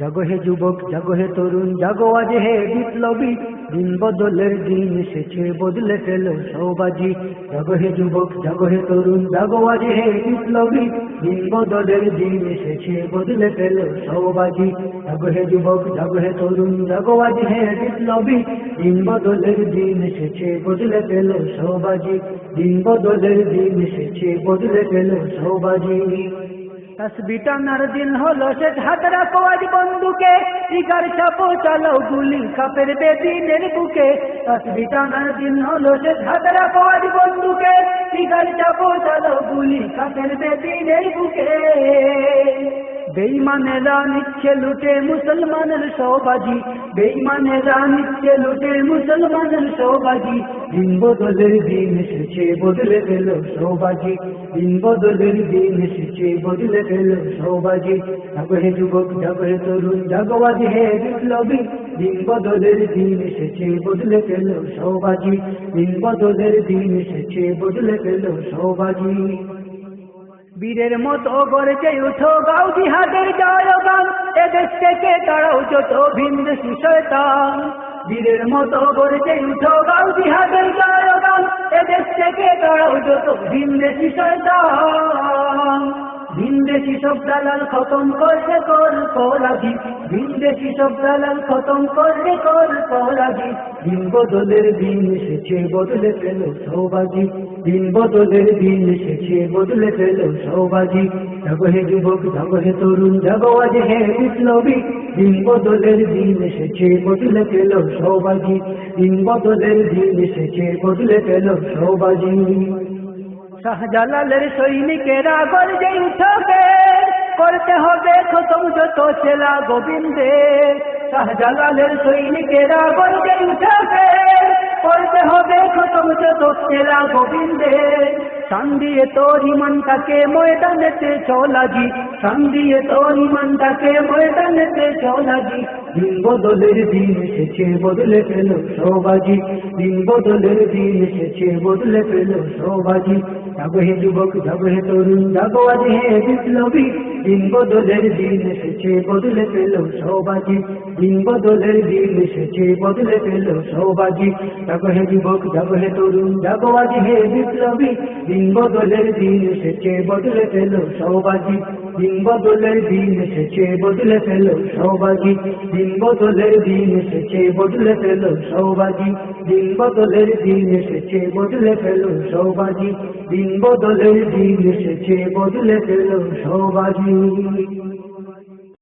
জাগো হে যুবক, জাগো হে তরুণ, জাগো আজ হে বিপ্লবী। দিন বদলের দিন এসেছে, বদলে ফেলো সৌবাজি। জাগো হে যুবক, জাগো হে তরুণ, জাগো আজ হে বিপ্লবী। দিন বদলের দিন এসেছে, বদলে ফেলো সৌবাজি। জাগো হে যুবক, জাগো হে তরুণ, জাগো আজ হে বিপ্লবী। দিন বদলের দিন এসেছে, বদলে ফেলো সৌবাজি। দিন বদলের দিন এসেছে, বদলে ফেলো সৌবাজি। তসবি টানার দিন হলো সে ঝাঁকড়া কোয়াজ বন্ধুকে শিকার চাপো চালাও গুলি কাপের বেদিনের বুকে। তসবি টানার দিন হলো সে ঝাঁকড়া কোয়াজ বন্ধুকে শিকার চাপো চালাও গুলি কাপের বেদিনের বুকে। বেইমানেরা নিচ্ছে লুটে মুসলমানের সৌবাজি। বেইমানেরা নিচ্ছে লুটে মুসলমানের সৌবাজি। দিন বদলের দিন এসেছে, বদলে ফেল সৌবাজি। দিন বদলের দিন এসেছে, বদলে ফেল সৌবাজি। জাগো যুবক জাগো তরুণ জাগোবাজি হে বিপ্লবী। দিন বদলের দিন এসেছে, বদলে ফেল সৌবাজি। দিন বদলের দিন এসেছে, বদলে ফেল সৌবাজি। বীরের মতো গড়েছে উঠো গাও জিহাদের জয়গান। এদেশ থেকে তারাও যত ভিন্দ সুশয়তান। বীরের মতো গড়েছে উঠো গাও জিহাদের জয়গান। এদেশ থেকে তারাও যত ভিন্দ শয়তান ভিনদেশি সব দালাল খতম করছে কর করাজি ভিনদেশি সব দালাল খতম করছে কর করাজি দিন বদলের দিন এসেছে, বদলে ফেল সৌবাজি দিন বদলের দিন এসেছে, বদলে ফেল সৌবাজি জাগো হে যুবক জাগো হে তরুণ জাগো আজ হে বিপ্লবী। দিন বদলের দিন এসেছে, বদলে ফেল সৌবাজি দিন বদলের দিন এসেছে, বদলে ফেল সৌবাজি শাহজালালের সৈনিকেরা গর্জে উঠবে করতে হবে খতম যত চেলা গোবিন্দে শাহজালালের সৈনিকেরা গর্জে উঠবে করতে হবে খতম যত চেলা গোবিন্দে সান দিয়ে তোর ইমানটাকে ময়দানেতে চলাজি সান দিয়ে তোর ইমানটাকে ময়দানেতে চলাজি দিন বদলের দিন এসেছে, বদলে ফেল সৌবাজি দিন বদলের দিন এসেছে, বদলে ফেল সৌবাজি জাগো হে যুবক জাগো হে তরুণ জাগো আজ হে বিপ্লবী। দিন বদলের দিন এসেছে, বদলে পেল সৌবাজি দিন বদলের দিন এসেছে, বদলে পেল সৌবাজি জাগো হে যুবক জাগো হে তরুণ জাগো আজ হে বিপ্লবী। দিন বদলের দিন এসেছে, বদলে পেল সৌবাজি দিন বদলের দিন এসেছে, বদলে ফেলো সৌভাগী দিন বদলের দিন এসেছে, বদলে ফেলো সৌভাগী দিন বদলের দিন এসেছে, বদলে ফেলো সৌভাগী দিন বদলের দিন এসেছে, বদলে ফেলো সৌবাজি